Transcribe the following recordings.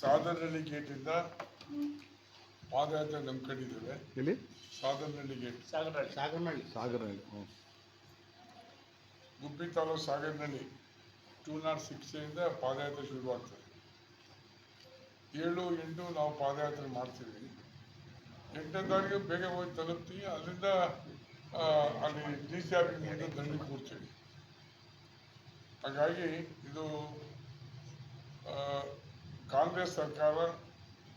ಸಾಧನಹಳ್ಳಿ ಇಂದ ಪಾದಯಾತ್ರೆ ನಂಬ್ಕೊಂಡಿದ್ದೇವೆ ಎಲ್ಲಿ? ಸಾಧನಹಳ್ಳಿ ಗೇಟ್ ಸಾಗರಹಳ್ಳಿ. ಸಾಗರಹಳ್ಳಿ. ಹ್ಞೂ ಗುಬ್ಬಿ ತಾಲೂಕು ಸಾಗರನಹಳ್ಳಿ ಟೂ ನಾಟ್ ಸಿಕ್ಸ್ ಇಂದ ಪಾದಯಾತ್ರೆ ಶುರುವಾಗ್ತದೆ. ಏಳು ಎಂಟು ನಾವು ಪಾದಯಾತ್ರೆ ಮಾಡ್ತೀವಿ ಎಂಟನೇ ತಾರೀಕು ಬೇಗ ಹೋಗಿ ತಲುಪ್ತೀವಿ ಅಲ್ಲಿಂದ ಅಲ್ಲಿ ಡಿ ಸಿ ಆಫೀಸ್ ಮುಂದೆ ದಂಡಿ ಕೂರ್ತೀವಿ. ಹಾಗಾಗಿ ಇದು ಕಾಂಗ್ರೆಸ್ ಸರ್ಕಾರ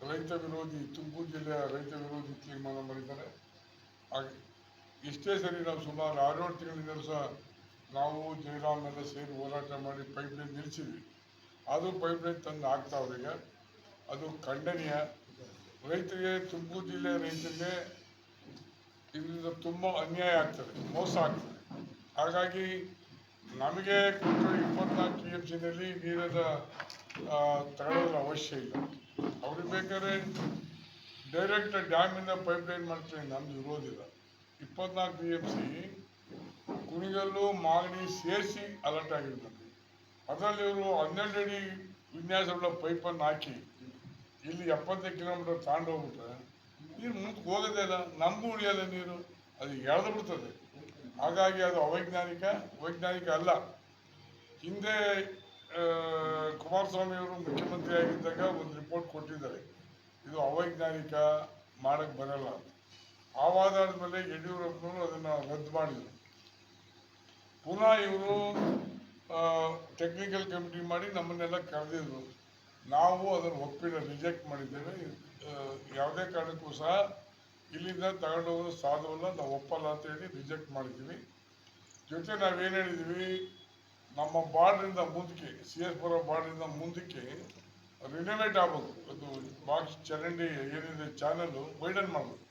ರೈತ ವಿರೋಧಿ, ತುಮಕೂರು ಜಿಲ್ಲೆಯ ರೈತ ವಿರೋಧಿ ತೀರ್ಮಾನ ಮಾಡಿದ್ದಾರೆ. ಹಾಗೆ ಇಷ್ಟೇ ಸರಿ ನಾವು ಸುಮಾರು ಆರೇಳು ತಿಂಗಳಿಂದಲೂ ಸಹ ನಾವು ಜಯರಾಮ್ ಎಲ್ಲ ಸೇರಿ ಹೋರಾಟ ಮಾಡಿ ಪೈಪ್ ಲೈನ್ ನಿಲ್ಲಿಸಿದ್ವಿ ಅದು ಪೈಪ್ ಲೈನ್ ತಂದು ಹಾಕ್ತಾವ್ರೀಗ ಅದು ಖಂಡನೀಯ. ರೈತರಿಗೆ ತುಮಕೂರು ಜಿಲ್ಲೆ ರೈತರಿಗೆ ಇದರಿಂದ ತುಂಬ ಅನ್ಯಾಯ ಆಗ್ತದೆ, ಮೋಸ ಆಗ್ತದೆ. ಹಾಗಾಗಿ ನಮಗೆ ಕೊಟ್ಟು ಇಪ್ಪತ್ನಾಲ್ಕು ಟಿ ಎಂ ಸಿನಲ್ಲಿ ನೀರದ ತಗೊಳ್ಳೋದ್ರ ಅವಶ್ಯ ಇಲ್ಲ. ಅವ್ರಿಗೆ ಬೇಕಾದ್ರೆ ಡೈರೆಕ್ಟ್ ಡ್ಯಾಮಿಂದ ಪೈಪ್ ಲೈನ್ ಮಾಡ್ತೀವಿ ನಮ್ದು ಇರೋದಿಲ್ಲ. ಇಪ್ಪತ್ನಾಲ್ಕು B M C Kunigal Magadi ಸೇರಿಸಿ ಅಲರ್ಟ್ ಆಗಿರ್ತದೆ. ಅದರಲ್ಲಿ ಇವರು ಹನ್ನೆರಡು ಅಡಿ ವಿನ್ಯಾಸವುಳ್ಳ ಪೈಪನ್ನು ಹಾಕಿ ಇಲ್ಲಿ ಎಪ್ಪತ್ತೈದು ಕಿಲೋಮೀಟರ್ ಹೋಗ್ಬಿಟ್ರೆ ನೀರು ಮುಂದಕ್ಕೆ ಹೋಗೋದೇ ಇಲ್ಲ. ನಮಗೂ ಉಳಿಯಲ್ಲ ನೀರು. ಅದು ಎಳೆದು ಬಿಡ್ತದೆ. ಹಾಗಾಗಿ ಅದು ಅವೈಜ್ಞಾನಿಕ, ವೈಜ್ಞಾನಿಕ ಅಲ್ಲ. ಹಿಂದೆ ಆ, ಕುಮಾರಸ್ವಾಮಿ ಅವರು ಮುಖ್ಯಮಂತ್ರಿ ಆಗಿದ್ದಾಗ ಒಂದು ರಿಪೋರ್ಟ್ ಕೊಟ್ಟಿದ್ದಾರೆ. ಇದು ಅವೈಜ್ಞಾನಿಕ ಮಾಡಕ್ಕೆ ಬರಲ್ಲ ಅಂತ. ಆವಾದಾದ ಮೇಲೆ ಯಡಿಯೂರಪ್ಪನವರು ಅದನ್ನು ರದ್ದು ಮಾಡಿದರು. ಪುನಃ ಇವರು ಟೆಕ್ನಿಕಲ್ ಕಮಿಟಿ ಮಾಡಿ ನಮ್ಮನ್ನೆಲ್ಲ ಕರೆದಿದ್ರು. ನಾವು ಅದನ್ನು ಒಪ್ಪಿಲ್ಲ ರಿಜೆಕ್ಟ್ ಮಾಡಿದ್ದೇವೆ. ಯಾವುದೇ ಕಾರಣಕ್ಕೂ ಸಹ ಇಲ್ಲಿಂದ ತಗೊಂಡೋಗೋದು ಸಾಧುವಲ್ಲ ನಾವು ಒಪ್ಪಲ್ಲ ಅಂತ ಹೇಳಿ ರಿಜೆಕ್ಟ್ ಮಾಡಿದ್ದೀವಿ. ಜೊತೆ ನಾವೇನು ಹೇಳಿದ್ದೀವಿ ನಮ್ಮ ಬಾರ್ಡ್ರಿಂದ ಮುಂದಕ್ಕೆ ಸಿ ಎಸ್ ಪುರ ಬಾರ್ಡ್ರಿಂದ ಮುಂದಕ್ಕೆ ರಿನೋವೇಟ್ ಆಗ್ಬೋದು. ಅದು ಬಾಕ್ಸ್ ಚರಂಡಿ ಏನಿದೆ ಚಾನಲ್ಲು ವೈಡನ್ ಮಾಡ್ಬೋದು.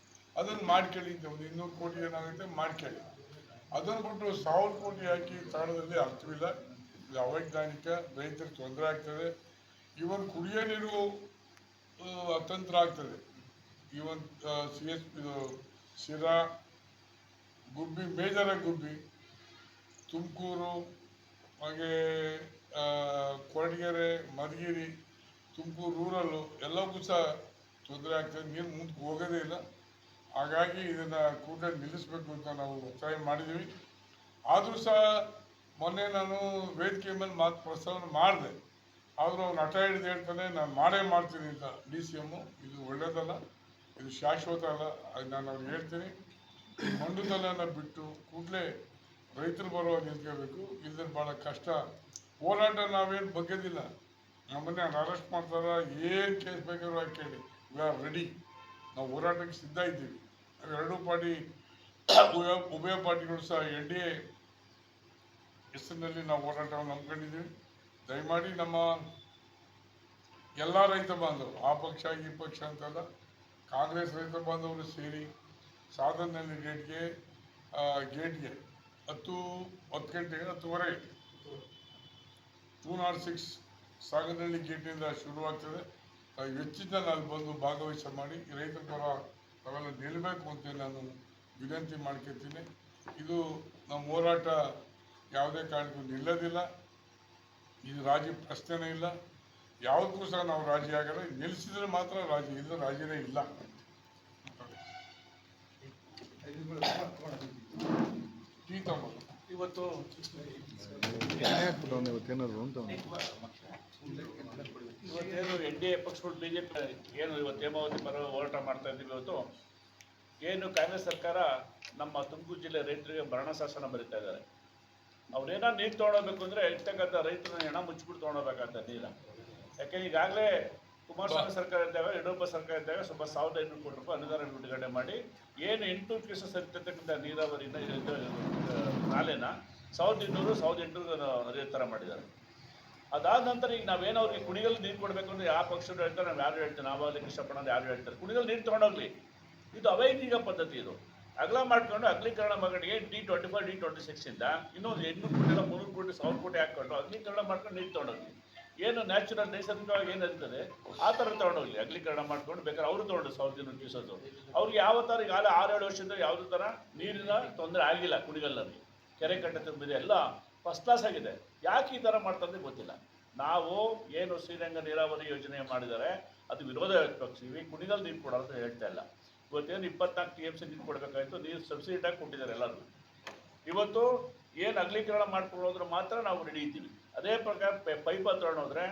ಅದನ್ನು ಮಾಡ್ಕೊಳ್ಳಿ ಅಂತ ಒಂದು ಇನ್ನೂರು ಕೋಟಿ ಏನಾಗುತ್ತೆ ಮಾಡ್ಕೇಳಿ. ಅದನ್ನು ಬಿಟ್ಟು ಸಾವಿರ ಕೋಟಿ ಹಾಕಿ ತಾಣದಲ್ಲಿ ಅರ್ಥವಿಲ್ಲ. ಇದು ಅವೈಜ್ಞಾನಿಕ ರೈತರಿಗೆ ತೊಂದರೆ ಆಗ್ತದೆ. ಇವನ್ ಕುಡಿಯೋ ನೀರು ಅತಂತ್ರ ಆಗ್ತದೆ. ಇವನ್ ಸಿ ಎಸ್ ಇದು ಶಿರಾ, ಗುಬ್ಬಿ, ಮೇಜರ ಗುಬ್ಬಿ, ತುಮಕೂರು ಹಾಗೆ ಕೊರಟಗೆರೆ ಮಧುಗಿರಿ, ತುಮಕೂರು, ರೂರಲ್ಲು ಎಲ್ಲವೂ ಸಹ ತೊಂದರೆ ಆಗ್ತದೆ ನೀರು ಮುಂದಕ್ಕೆ ಹೋಗೋದೇ ಇಲ್ಲ. ಹಾಗಾಗಿ ಇದನ್ನು ಕೂಡ ನಿಲ್ಲಿಸಬೇಕು ಅಂತ ನಾವು ಒತ್ತಾಯ ಮಾಡಿದ್ದೀವಿ. ಆದರೂ ಸಹ ಮೊನ್ನೆ ನಾನು ವೇದಿಕೆ ಮೇಲೆ ಮಾತು ಪ್ರಸ್ತಾವನೆ ಮಾಡಿದೆ. ಆದರೂ ಅವ್ರು ಹಠ ಹಿಡಿದು ಹೇಳ್ತಾನೆ, ನಾನು ಮಾಡೇ ಮಾಡ್ತೀನಿ ಅಂತ. ಡಿ ಸಿ ಎಮ್ಮು, ಇದು ಒಳ್ಳೇದಲ್ಲ, ಇದು ಶಾಶ್ವತ ಅಲ್ಲ. ಅದು ನಾನು ಅವ್ರಿಗೆ ಹೇಳ್ತೀನಿ. ಮಂಡುತನನ ಬಿಟ್ಟು ಕೂಡಲೇ ರೈತರು ಬರುವಾಗ ನಿಂತ್ಕೋಬೇಕು ಇದ್ರ ಭಾಳ ಕಷ್ಟ. ಹೋರಾಟ ನಾವೇನು ಬಗ್ಗೆದಿಲ್ಲ. ನಮ್ಮನ್ನೇ ಅರೆಸ್ಟ್ ಮಾಡ್ತಾರ, ಏನು ಕೇಸ್ ಬೇಕಾದ್ರೂ ಕೇಳಿ. ವಿ ಆರ್ ರೆಡಿ ನಾವು ಹೋರಾಟಕ್ಕೆ ಸಿದ್ಧ ಇದ್ದೀವಿ. ಎರಡೂ ಪಾರ್ಟಿ, ಉಭಯ ಉಭಯ ಪಾರ್ಟಿಗಳು ಸಹ ಎನ್ ಡಿ ಎ ಹೆಸರಿನಲ್ಲಿ ನಾವು ಹೋರಾಟವನ್ನು ನಂಬ್ಕೊಂಡಿದ್ದೀವಿ ದಯಮಾಡಿ ನಮ್ಮ ಎಲ್ಲ ರೈತ ಬಾಂಧವರು, ಆ ಪಕ್ಷ, ಈ ಪಕ್ಷ ಅಂತಲ್ಲ, ಕಾಂಗ್ರೆಸ್ ರೈತ ಬಾಂಧವರು ಸೇರಿ ಸಾಧನದಲ್ಲಿ ಗೇಟ್ಗೆ ಗೇಟ್ಗೆ ಹತ್ತು ಹತ್ತು ಗಂಟೆಗೆ ಹತ್ತುವರೆ. ಟೂ ನಾಟ್ ಸಿಕ್ಸ್ ಸಾಗರಹಳ್ಳಿ ಗೇಟಿಂದ ಶುರುವಾಗ್ತದೆ. ಹೆಚ್ಚಿನ ಅಲ್ಲಿ ಬಂದು ಭಾಗವಹಿಸ ಮಾಡಿ ರೈತರ ಪರ ತಾವೆಲ್ಲ ನಿಲ್ಲಬೇಕು ಅಂತ ನಾನು ವಿನಂತಿ ಮಾಡ್ಕೊತೀನಿ. ಇದು ನಮ್ಮ ಹೋರಾಟ ಯಾವುದೇ ಕಾರಣಕ್ಕೂ ನಿಲ್ಲೋದಿಲ್ಲ. ಇದು ರಾಜಿ ಪ್ರಶ್ನೆನೇ ಇಲ್ಲ. ಯಾವುದಕ್ಕೂ ಸಹ ನಾವು ರಾಜಿ ಆಗಲ್ಲ. ನಿಲ್ಲಿಸಿದ್ರೆ ಮಾತ್ರ ರಾಜಿ ಇಲ್ಲ ರಾಜಿನೇ ಇಲ್ಲ. ಇವತ್ತು. ಇವತ್ತೇನು ಎನ್ ಡಿ ಎ ಪಕ್ಷಗಳು ಬಿ ಜೆ ಪಿ ಏನು ಇವತ್ತು ಹೇಮಾವತಿ ಪರ ಹೋರಾಟ ಮಾಡ್ತಾ ಇದ್ದೀವಿ ಇವತ್ತು, ಏನು ಕಾಂಗ್ರೆಸ್ ಸರ್ಕಾರ ನಮ್ಮ ತುಮಕೂರು ಜಿಲ್ಲೆ ರೈತರಿಗೆ ಮರಣ ಶಾಸನ ಬರೀತಾ ಇದ್ದಾರೆ ಅವ್ರೇನೋ ನೀರು ತೊಗೊಳಬೇಕು ಅಂದ್ರೆ ಇರ್ತಕ್ಕಂಥ ರೈತರನ್ನ ಹೆಣ ಮುಚ್ಚಿಬಿಟ್ಟು ತೊಗೊಳಬೇಕಾಗ್ತದೆ ನೀರ ಯಾಕೆ ಈಗಾಗಲೇ ಕುಮಾರಸ್ವಾಮಿ ಸರ್ಕಾರ ಇದ್ದಾಗ ಯಡಿಯೂರಪ್ಪ ಸರ್ಕಾರ ಇದ್ದಾಗ ಸುಮಾರು ಸಾವಿರದ ಐನೂರು ಕೋಟಿ ರೂಪಾಯಿ ಅನುದಾನ ಬಿಡುಗಡೆ ಮಾಡಿ ಏನು ಎಂಟು ಕೇಸ ಸರಿತಕ್ಕಂಥ ಆ, ನಾಲೆನ ಸಾವಿರದ ಇನ್ನೂರು ಸಾವಿರದ ಎಂಟುನೂರು ಹರಿಯೋ ಥರ ಮಾಡಿದ್ದಾರೆ. ಅದಾದ ನಂತರ ಈಗ ನಾವೇನು ಅವ್ರಿಗೆ ಕುಣಿಗಲ್ ನೀರು ಕೊಡಬೇಕು ಅಂದ್ರೆ ಯಾವ ಪಕ್ಷಗಳು ಹೇಳ್ತಾರೆ ನಾವು ಯಾರು ಹೇಳ್ತಾರೆ ನಾವಾಗಲಿ ಕೃಷ್ಣಪ್ಪಣ್ಣ ಯಾರು ಹೇಳ್ತಾರೆ ಕುಣಿಗಲ್ ನೀರು ತೊಗೊಂಡೋಗ್ಲಿ. ಇದು ಅವೈಜ್ಞಿಕ ಪದ್ಧತಿ ಇದು. ಅಗಲ ಮಾಡ್ಕೊಂಡು ಅಗಲೀಕರಣ ಮಗನಿಗೆ D twenty five D twenty ಸಿಕ್ಸಿಂದ ಇನ್ನೊಂದು ಎಂಟ್ನೂರು ಕೋಟಿ ಮುನ್ನೂರು ಕೋಟಿ ಸಾವಿರ ಕೋಟಿ ಹಾಕ್ಕೊಂಡು ಅಗಲೀಕರಣ ಮಾಡ್ಕೊಂಡು ನೀರು ತೊಗೊಂಡೋಗ್ಲಿ. ಏನು ನ್ಯಾಚುರಲ್ ನೈಸರ್ಗಿಕವಾಗಿ ಏನು ಇರ್ತದೆ, ಆ ಥರ ತೊಗೊಂಡೋಗ್ಲಿ ಅಗ್ಲೀಕರಣ ಮಾಡ್ಕೊಂಡು ಬೇಕಾದ್ರೆ ಅವರು ತೊಗೊಂಡು ಸಾವಿರದ ಇನ್ನೂರು ದಿವಸದ್ದು ಅವ್ರಿಗೆ ಯಾವ ಥರ, ಈಗ ಆರು ಆರೇಳು ವರ್ಷದಿಂದ ಯಾವುದೇ ಥರ ನೀರಿನ ತೊಂದರೆ ಆಗಿಲ್ಲ ಕುಡಿಗಲ್ಲಲ್ಲಿ ಕೆರೆ ಕಟ್ಟೆ ತುಂಬಿದೆ, ಎಲ್ಲ ಫಸ್ಟ್ ಕ್ಲಾಸ್ ಆಗಿದೆ. ಯಾಕೆ ಈ ಥರ ಮಾಡ್ತಂದ್ರೆ ಗೊತ್ತಿಲ್ಲ. ನಾವು ಏನು ಶ್ರೀರಂಗ ನೀರಾವರಿ ಯೋಜನೆ ಮಾಡಿದರೆ ಅದು ವಿರೋಧ ವ್ಯಕ್ತಪಡಿಸ್ತೀವಿ ಕುಣಿಗಲ್ ನೀರು ಕೊಡೋದು ಅಂತ ಹೇಳ್ತಾ ಇಲ್ಲ. ಇವತ್ತೇನು ಇಪ್ಪತ್ನಾಲ್ಕು ಟಿ ಎಂ ಸಿ ನೀರು ಕೊಡಬೇಕಾಯ್ತು, ನೀರು ಸಬ್ಸಿಡಿಯಾಗಿ ಕೊಟ್ಟಿದ್ದಾರೆ ಎಲ್ಲರೂ ಇವತ್ತು ಏನು ಅಗಲೀಕರಣ ಮಾಡ್ಕೊಳ್ಳೋದ್ರೆ ಮಾತ್ರ ನಾವು ನಡೀತೀವಿ ಅದೇ ಪ್ರಕಾರ ಪೈಪ್ ಹತ್ರ ಹೋದ್ರೆ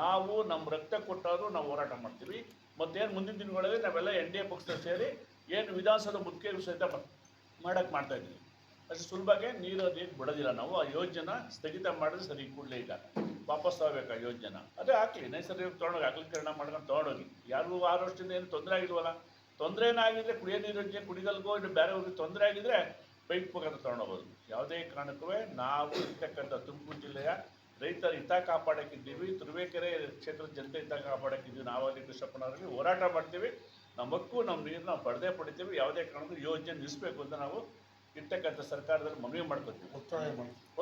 ನಾವು ನಮ್ಮ ರಕ್ತ ಕೊಟ್ಟಾದರೂ ನಾವು ಹೋರಾಟ ಮಾಡ್ತೀವಿ. ಮತ್ತೇನು ಮುಂದಿನ ದಿನಗಳಲ್ಲಿ ನಾವೆಲ್ಲ ಎನ್ ಡಿ ಎ ಪಕ್ಷದಲ್ಲಿ ಸೇರಿ ಏನು ವಿಧಾನಸೌಧ ಮುಖ್ಯರು ಸಹಿತ ಮಾಡಕ್ಕೆ ಮಾಡ್ತಾ ಇದ್ದೀವಿ. ಅಷ್ಟು ಸುಲಭಕ್ಕೆ ನೀರು ನೀರು ಬಿಡೋದಿಲ್ಲ ನಾವು. ಆ ಯೋಜನೆ ಸ್ಥಗಿತ ಮಾಡಿದ್ರೆ ಸರಿ ಕೂಡಲೇ ಈಗ ವಾಪಸ್ ತಗೋಬೇಕು ಆ ಯೋಜನೆ ಅದೇ ಹಾಕ್ಲಿ ನೈಸರ್ಗಿಕ ತೊಗೊಂಡೋಗಿ ಅಗಲೀಕರಣ ಮಾಡ್ಕೊಂಡು ತೊಗೊಂಡೋಗಿ. ಯಾರಿಗೂ ಆರು ವರ್ಷದಿಂದ ಏನು ತೊಂದರೆ ಆಗಿಲ್ವಲ್ಲ. ತೊಂದರೆ ಏನಾಗಿದ್ರೆ ಕುಡಿಯೋ ನೀರು ಯೋಜನೆ ಕುಡಿಗಲ್ಗೋ, ಇನ್ನು ಬೇರೆ ಊರಿಗೆ ತೊಂದರೆ ಆಗಿದ್ರೆ ಪೈಪ್ ಮುಖಾಂತರ ತೊಗೊಂಡೋಗ್ಬೋದು ಯಾವುದೇ ಕಾರಣಕ್ಕೂ ನಾವು ಇರ್ತಕ್ಕಂಥ ತುಮಕೂರು ಜಿಲ್ಲೆಯ ರೈತರ ಹಿತ ಕಾಪಾಡಕ್ಕಿದ್ದೀವಿ ತುರುವೇಕೆರೆ ಕ್ಷೇತ್ರದ ಜನತೆ ಹಿತ ಕಾಪಾಡಕ್ಕಿದ್ದೀವಿ ನಾವಲ್ಲಿ ಕೃಷ್ಣಪ್ಪನವರಲ್ಲಿ ಹೋರಾಟ ಮಾಡ್ತೀವಿ ನಮ್ಮ ಹಕ್ಕು ನಮ್ಮ ನೀರು ನಾವು ಪಡೆದೇ ಪಡಿತೀವಿ ಯಾವುದೇ ಕಾರಣಕ್ಕೂ ಯೋಜನೆ ನಿಲ್ಲಿಸಬೇಕು ಅಂತ ನಾವು ಇರ್ತಕ್ಕಂಥ ಸರ್ಕಾರದಲ್ಲಿ ಮನವಿ ಮಾಡ್ಕೊತೀವಿ. ಒತ್ತಾಯ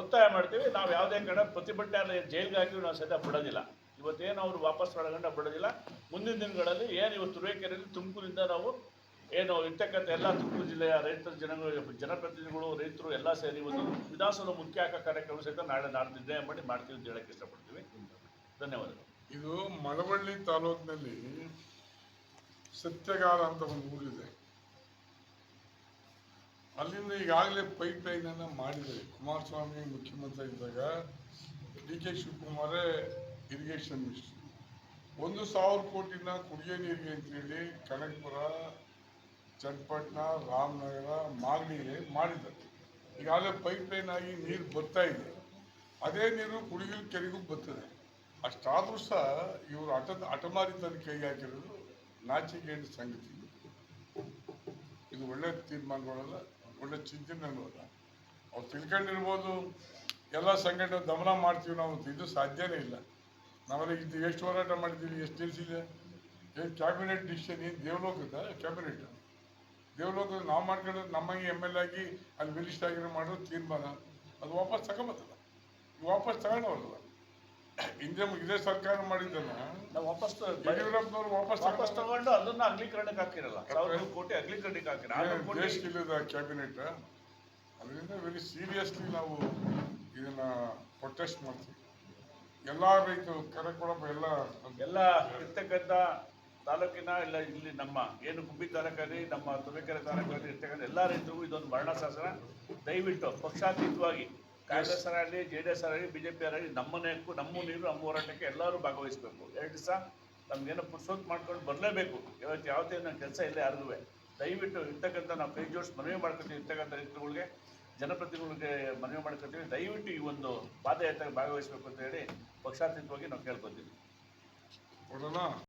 ಒತ್ತಾಯ ಮಾಡ್ತೀವಿ ನಾವು ಯಾವುದೇ ಕಾರಣ ಪ್ರತಿಭಟನೆ ಜೈಲ್ಗೆ ಹಾಕಿ ನಾವು ಸದ್ಯ ಬಿಡೋದಿಲ್ಲ. ಇವತ್ತೇನು ಅವರು ವಾಪಸ್ ಒಳಗಂಡ ಬಿಡೋದಿಲ್ಲ. ಮುಂದಿನ ದಿನಗಳಲ್ಲಿ ಏನು ಇವತ್ತು ತುರುವೇಕೆರೆಯಲ್ಲಿ ತುಮಕೂರಿಂದ ನಾವು ಏನು ಇರ್ತಕ್ಕಂಥ ಎಲ್ಲ ತುಮಕೂರು ಜಿಲ್ಲೆಯ ರೈತರ ಜನಗಳು, ಜನಪ್ರತಿನಿಧಿಗಳು, ರೈತರು ಎಲ್ಲ ಸೇರಿ ಒಂದು ವಿಧಾನಸೌಧ ಮುಖ್ಯ ಹಾಕೋ ಕಾರ್ಯಕ್ರಮ ಸಹಿತ ನಾಳೆ ನಾಳೆ ನಿರ್ಣಯ ಮಾಡಿ ಮಾಡ್ತೀವಿ ಅಂತ ಹೇಳಕ್ಕೆ ಇಷ್ಟಪಡ್ತೀವಿ. ಧನ್ಯವಾದಗಳು. ಇದು ಮಳವಳ್ಳಿ ತಾಲೂಕಿನಲ್ಲಿ ಸತ್ಯಗಾರ ಅಂತ ಒಂದು ಊರಿದೆ. ಅಲ್ಲಿಂದ ಈಗಾಗಲೇ ಪೈಪ್ ಲೈನ್ ಅನ್ನ ಮಾಡಿದ್ದಾರೆ. ಕುಮಾರಸ್ವಾಮಿ ಮುಖ್ಯಮಂತ್ರಿ ಇದ್ದಾಗ ಡಿ ಕೆ ಶಿವಕುಮಾರೇ ಇರಿಗೇಷನ್ ಮಿನಿಸ್ಟರ್ ಒಂದು ಸಾವಿರ ಕೋಟಿನ ಕುಡಿಯೋ ನೀರಿಗೆ ಅಂತೇಳಿ ಕನಕಪುರ ಚನ್ನಪಟ್ಟಣ, ರಾಮನಗರ ಮಾಗಡಿಗೆ ಮಾಡಿದ್ದಾರೆ. ಈಗಾಗಲೇ ಪೈಪ್ ಲೈನ್ ಆಗಿ ನೀರು ಬರ್ತಾ ಇದೆ. ಅದೇ ನೀರು ಕುಡಿಗಿಲ್ ಕೆರೆಗೂ ಬರ್ತದೆ. ಅಷ್ಟಾದ್ರೂ ಸಹ ಇವರು ಅಟ ಅಟಮಾರಿ ತನ್ನ ಕೈಗೆ ಹಾಕಿರೋದು ನಾಚಿಕೆಯ ಸಂಗತಿ. ಇದು ಒಳ್ಳೆ ತೀರ್ಮಾನಗಳಲ್ಲ, ಒಳ್ಳೆ ಚಿಂತೆ ಅಲ್ಲ ಅವ್ರು ತಿಳ್ಕೊಂಡಿರ್ಬೋದು, ಎಲ್ಲ ಸಂಘಟನೆ ದಮನ ಮಾಡ್ತೀವಿ ನಾವು ಇದು ಸಾಧ್ಯನೇ ಇಲ್ಲ. ನಾವೆಲ್ಲ ಇದು ಎಷ್ಟು ಹೋರಾಟ ಮಾಡಿದ್ದೀವಿ, ಎಷ್ಟು ತಿಳಿಸಿದೆ ಏನು ಕ್ಯಾಬಿನೆಟ್ ಡಿಸಿಷನ್ ಏನು ದೇವಲೋಕದ ಕ್ಯಾಬಿನೆಟ್ ದೇವಲೋಕದ ನಾವು ಮಾಡ್ಕೊಂಡ್ರೆ ನಮ್ಮಂಗೆ ಎಂ ಎಲ್ ಆಗಿ ಅಲ್ಲಿ ಮಿನಿಸ್ಟರ್ ಆಗಿರೋ ಮಾಡೋ ತೀರ್ಮಾನ ಅದು ವಾಪಸ್ ತಗೊಂಬತ್ತಲ್ಲ ವಾಪಸ್ ತಗೊಂಡವಲ್ಲ ಹಿಂದೆ ಇದೇ ಸರ್ಕಾರ ಮಾಡಿದ್ದಲ್ಲ ನಾವು ವಾಪಸ್ ಯಡಿಯೂರಪ್ಪನವ್ರು ವಾಪಸ್ ವಾಪಸ್ ತಗೊಂಡು ಅದನ್ನ ಅಗ್ಲೀಕರಣಕ್ಕೆ ಹಾಕಿರಲ್ಲ. ಸಾವಿರ ಕೋಟಿ ಅಗ್ಲೀಕರಣಕ್ಕೆ ಹಾಕಿರ. ದೇಶ ಇಲ್ಲದ ಕ್ಯಾಬಿನೆಟ್? ಅದರಿಂದ ವೆರಿ ಸೀರಿಯಸ್ಲಿ ನಾವು ಇದನ್ನ ಪ್ರೊಟೆಸ್ಟ್ ಮಾಡ್ತೀವಿ. ಎಲ್ಲ ರೈತರು ಕರೆಕೊಡಪ್ಪ ಎಲ್ಲ ಎಲ್ಲ ಇರ್ತಕ್ಕಂಥ ತಾಲೂಕಿನ ಇಲ್ಲ ಇಲ್ಲಿ ನಮ್ಮ ಏನು ಗುಬ್ಬಿ ತಾಲೂಕಲ್ಲಿ, ನಮ್ಮ ತುಮಕೆರೆ ತಾಲೂಕಲ್ಲಿ ಇರ್ತಕ್ಕಂಥ ಎಲ್ಲ ರೈತರಿಗೂ ಇದೊಂದು ಮರಣ ಶಾಸನ ದಯವಿಟ್ಟು ಪಕ್ಷಾತೀತವಾಗಿ ಕಾಂಗ್ರೆಸ್ ಆಗಲಿ ಜೆ ಡಿ ಎಸ್ ಆಗಲಿ ಬಿ ಜೆ ಪಿ ಆಗಲಿ ನಮ್ಮನೇ ನಮ್ಮ ನೀರು, ನಮ್ಮ ಹೋರಾಟಕ್ಕೆ ಎಲ್ಲರೂ ಭಾಗವಹಿಸಬೇಕು. ಎರಡು ದಿವಸ ನಮಗೇನೋ ಪುರ್ಸೋತ್ ಮಾಡ್ಕೊಂಡು ಬರಲೇಬೇಕು. ಇವತ್ತು ಯಾವುದೇ ನನ್ನ ಕೆಲಸ ಇಲ್ಲೇ ಯಾರಿಗೂ ದಯವಿಟ್ಟು ಇರ್ತಕ್ಕಂಥ ನಾವು ಕೈ ಜೋಡಿಸಿ ಮನವಿ ಮಾಡ್ಕೊತೀವಿ ಇರ್ತಕ್ಕಂಥ ರೈತರುಗಳಿಗೆ, ಜನಪ್ರತಿನಿಧಿಗಳಿಗೆ ಮನವಿ ಮಾಡ್ಕೊತೀವಿ. ದಯವಿಟ್ಟು ಈ ಒಂದು ಪಾದಯಾತ್ರೆಗೆ ಭಾಗವಹಿಸಬೇಕು ಅಂತ ಹೇಳಿ ಪಕ್ಷಾತೀತವಾಗಿ ನಾವು ಕೇಳ್ಕೊತೀವಿ.